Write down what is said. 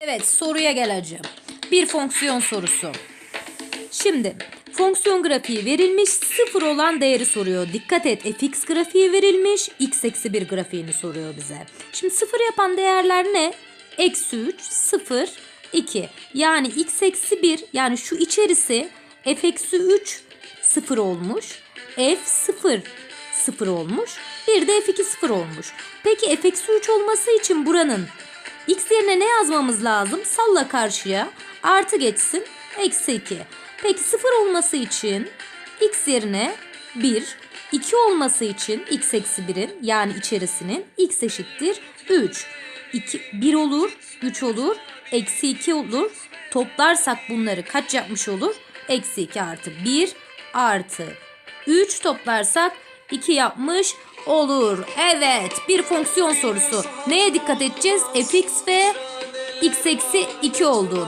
Evet soruya geleceğim. Bir fonksiyon sorusu. Şimdi fonksiyon grafiği verilmiş sıfır olan değeri soruyor. Dikkat et fx grafiği verilmiş x eksi 1 grafiğini soruyor bize. Şimdi sıfır yapan değerler ne? Eksi 3, 0, 2. Yani x eksi 1 yani şu içerisi f eksi 3 0 olmuş. f 0 0 olmuş. Bir de f2 0 olmuş. Peki f eksi 3 olması için buranın X yerine ne yazmamız lazım? Salla karşıya. Artı geçsin. Eksi 2. Peki 0 olması için x yerine 1. 2 olması için x eksi 1'in yani içerisinin x eşittir 3. 2, 1 olur, 3 olur, eksi 2 olur. Toplarsak bunları kaç yapmış olur? Eksi 2 artı 1 artı 3 toplarsak 2 yapmış olur. Evet bir fonksiyon sorusu. Neye dikkat edeceğiz? fx ve x eksi 2 olduğunu.